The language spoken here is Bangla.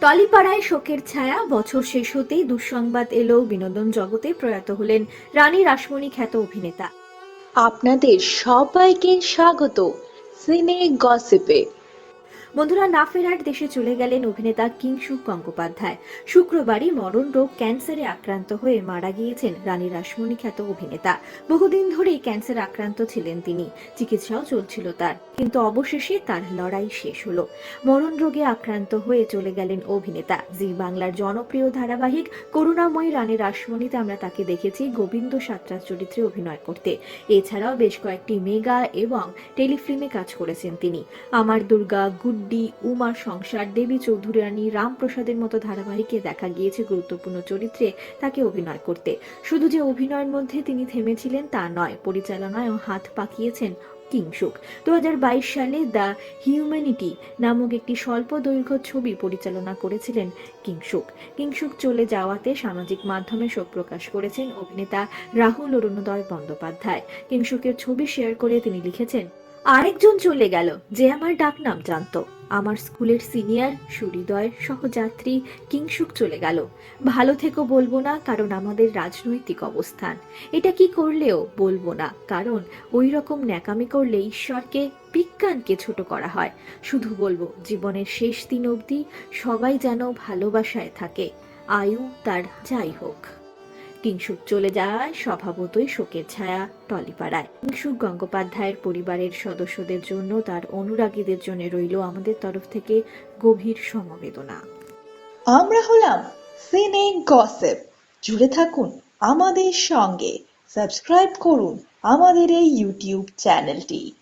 টলিপাড়ায় শোকের ছায়া, বছর শেষ হতেই দুঃসংবাদ এলো বিনোদন জগতে প্রয়াত হলেন রানী রাসমণি খ্যাত অভিনেতা। আপনাদের সবাইকে স্বাগত। সিনে গসিপে। বন্ধুরা, না ফেরার দেশে চলে গেলেন অভিনেতা কিংসুক গঙ্গোপাধ্যায়। শুক্রবারই মরণ রোগ ক্যান্সারে আক্রান্ত হয়ে মারা গিয়েছেন রানী রাসমণি খ্যাত অভিনেতা। বহুদিন ধরেই ক্যান্সার আক্রান্ত ছিলেন তিনি। চিকিৎসাও চলছিল তার, কিন্তু অবশেষে তার লড়াই শেষ হলো। মরণ রোগে আক্রান্ত হয়ে চলে গেলেন অভিনেতা। জি বাংলার জনপ্রিয় ধারাবাহিক করুণাময়ী রানী রাসমণিতে আমরা তাকে দেখেছি গোবিন্দ সাত্রার চরিত্রে অভিনয় করতে। এছাড়াও বেশ কয়েকটি মেগা এবং টেলিফিল্মে কাজ করেছেন তিনি। আমার দুর্গা গুড্ডি উমার সংসার, দেবী চৌধুরানী, রামপ্রসাদের মতো ধারাবাহিকে দেখা গিয়েছে গুরুত্বপূর্ণ চরিত্রে তাকে অভিনয় করতে। শুধু যে অভিনয়ের মধ্যে তিনি থেমেছিলেন তা নয়, পরিচালনায়ও হাত পাকিয়েছেন কিংসুক। দু হাজার বাইশ সালে দ্য হিউম্যানিটি নামক একটি স্বল্প দৈর্ঘ্য ছবি পরিচালনা করেছিলেন কিংসুক। কিংসুক চলে যাওয়াতে সামাজিক মাধ্যমে শোক প্রকাশ করেছেন অভিনেতা রাহুল অরুণোদয় বন্দ্যোপাধ্যায়। কিংসুকের ছবি শেয়ার করে তিনি লিখেছেন আরেকজন চলে গেল যে আমার ডাকনাম জানতো। আমার স্কুলের সিনিয়র সুহৃদয় সহযাত্রী কিংসুক চলে গেল। ভালো থেকো বলব না, কারণ আমাদের রাজনৈতিক অবস্থান। এটা কি করলেও বলব না, কারণ ওই রকম ন্যাকামি করলে ঈশ্বরকে, বিজ্ঞানকে ছোট করা হয়। শুধু বলব, জীবনের শেষ দিন অবধি সবাই যেন ভালোবাসায় থাকে। আয়ু তার যাই হোক। কিংসুক চলে যাওয়ায় স্বভাবতই শোকের ছায়া টলিপাড়ায়। কিংসুক গঙ্গোপাধ্যায়ের পরিবারের সদস্যদের জন্য তার অনুরাগীদের জন্য রইল আমাদের তরফ থেকে গভীর সমবেদনা। আমরা হলাম সিনে গসেপ জুড়ে থাকুন আমাদের সঙ্গে। সাবস্ক্রাইব করুন আমাদের এই ইউটিউব চ্যানেলটি